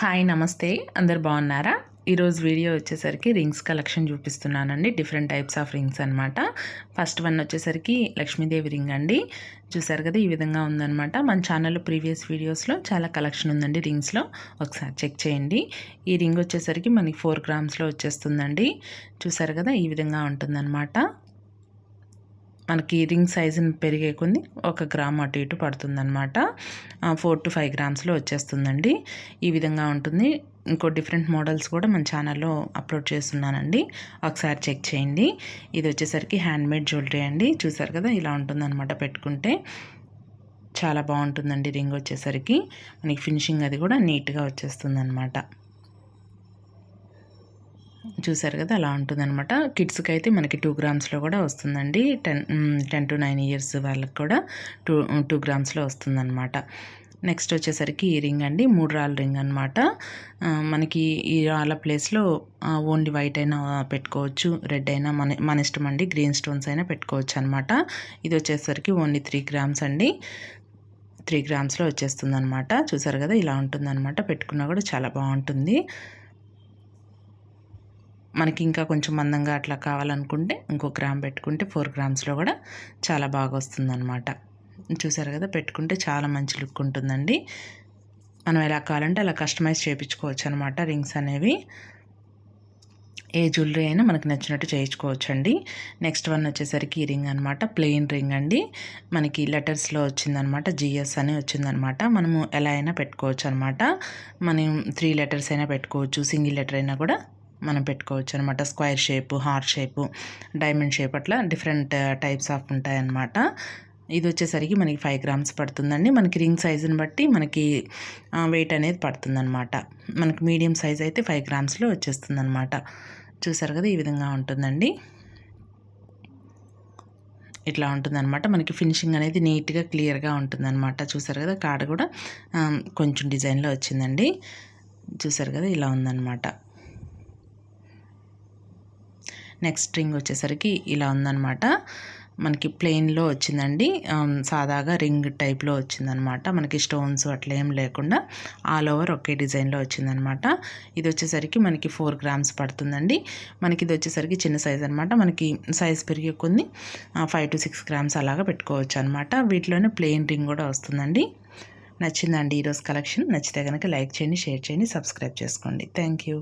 Hi నమస్తే. అందరు బాగున్నారా? ఈరోజు వీడియో వచ్చేసరికి రింగ్స్ కలెక్షన్ చూపిస్తున్నానండి. డిఫరెంట్ టైప్స్ ఆఫ్ రింగ్స్ అనమాట ఫస్ట్ వన్ వచ్చేసరికి లక్ష్మీదేవి రింగ్ అండి. చూసారు కదా ఈ విధంగా ఉందనమాట మన ఛానల్లో ప్రీవియస్ వీడియోస్లో చాలా కలెక్షన్ ఉందండి రింగ్స్లో ఒకసారి చెక్ చేయండి. ఈ రింగ్ వచ్చేసరికి మనకి ఫోర్ గ్రామ్స్లో వచ్చేస్తుందండి. చూసారు కదా ఈ విధంగా ఉంటుందన్నమాట. మనకి రింగ్ సైజుని పెరిగే కొన్ని ఒక గ్రామ్ అటు ఇటు పడుతుందనమాట ఫోర్ టు ఫైవ్ గ్రామ్స్లో వచ్చేస్తుందండి. ఈ విధంగా ఉంటుంది. ఇంకో డిఫరెంట్ మోడల్స్ కూడా మన ఛానల్లో అప్లోడ్ చేస్తున్నానండి. ఒకసారి చెక్ చేయండి. ఇది వచ్చేసరికి హ్యాండ్మేడ్ జ్యువెలరీ అండి. చూసారు కదా ఇలా ఉంటుందన్నమాట పెట్టుకుంటే. చాలా బాగుంటుందండి రింగ్ వచ్చేసరికి. మనకి ఫినిషింగ్ అది కూడా నీట్గా వచ్చేస్తుంది అనమాట చూసారు కదా అలా ఉంటుందన్నమాట. కిడ్స్కి అయితే మనకి టూ గ్రామ్స్లో కూడా వస్తుందండి. Ten ten to nine years వాళ్ళకి కూడా టూ టూ గ్రామ్స్లో వస్తుందన్నమాట. నెక్స్ట్ వచ్చేసరికి ఈ రింగ్ అండి మూడు రాళ్ళ రింగ్ అనమాట మనకి ఈ రాళ్ళ ప్లేస్లో ఓన్లీ వైట్ అయినా పెట్టుకోవచ్చు రెడ్ అయినా మన మన ఇష్టం అండి గ్రీన్ స్టోన్స్ అయినా పెట్టుకోవచ్చు అనమాట ఇది వచ్చేసరికి ఓన్లీ త్రీ గ్రామ్స్ అండి. త్రీ గ్రామ్స్లో వచ్చేస్తుంది అనమాట చూసారు కదా ఇలా ఉంటుందన్నమాట. పెట్టుకున్నా కూడా చాలా బాగుంటుంది. మనకి ఇంకా కొంచెం మందంగా అట్లా కావాలనుకుంటే ఇంకో గ్రామ్ పెట్టుకుంటే ఫోర్ గ్రామ్స్లో కూడా చాలా బాగా వస్తుందన్నమాట చూసారు కదా పెట్టుకుంటే చాలా మంచి లుక్ ఉంటుందండి. మనం ఎలా కావాలంటే అలా కస్టమైజ్ చేయించుకోవచ్చు అనమాట రింగ్స్ అనేవి. ఏ జ్యువెలరీ అయినా మనకు నచ్చినట్టు చేయించుకోవచ్చు అండి నెక్స్ట్ వన్ వచ్చేసరికి ఈ రింగ్ అనమాట ప్లెయిన్ రింగ్ అండి. మనకి లెటర్స్లో వచ్చిందనమాట జిఎస్ అని వచ్చిందనమాట మనము ఎలా అయినా పెట్టుకోవచ్చు అనమాట మనం త్రీ లెటర్స్ అయినా పెట్టుకోవచ్చు సింగిల్ లెటర్ అయినా కూడా మనం పెట్టుకోవచ్చు అనమాట square shape heart shape diamond shape అట్లా డిఫరెంట్ టైప్స్ ఆఫ్ ఉంటాయన్నమాట. ఇది వచ్చేసరికి మనకి ఫైవ్ గ్రామ్స్ పడుతుందండి. మనకి రింగ్ సైజుని బట్టి మనకి వెయిట్ అనేది పడుతుందన్నమాట. మనకి మీడియం సైజ్ అయితే ఫైవ్ గ్రామ్స్లో వచ్చేస్తుందన్నమాట. చూసారు కదా ఈ విధంగా ఉంటుందండి. ఇట్లా ఉంటుందన్నమాట. మనకి ఫినిషింగ్ అనేది నీట్గా క్లియర్గా ఉంటుందన్నమాట. చూసారు కదా కాడ కూడా కొంచెం డిజైన్లో వచ్చిందండి. చూసారు కదా ఇలా ఉందన్నమాట. నెక్స్ట్ రింగ్ వచ్చేసరికి ఇలా ఉందనమాట మనకి ప్లెయిన్లో వచ్చిందండి. సాదాగా రింగ్ టైప్లో వచ్చిందనమాట మనకి స్టోన్స్ అట్లా ఏం లేకుండా ఆల్ ఓవర్ ఒకే డిజైన్లో వచ్చిందనమాట ఇది వచ్చేసరికి మనకి ఫోర్ గ్రామ్స్ పడుతుందండి. మనకి ఇది వచ్చేసరికి చిన్న సైజ్ అనమాట మనకి సైజ్ పెరిగే కొన్ని ఫైవ్ టు సిక్స్ గ్రామ్స్ అలాగా పెట్టుకోవచ్చు అనమాట వీటిలోనే ప్లెయిన్ రింగ్ కూడా వస్తుందండి. నచ్చిందండి ఈరోజు కలెక్షన్. నచ్చితే కనుక లైక్ చేయండి షేర్ చేయండి సబ్స్క్రైబ్ చేసుకోండి. Thank you.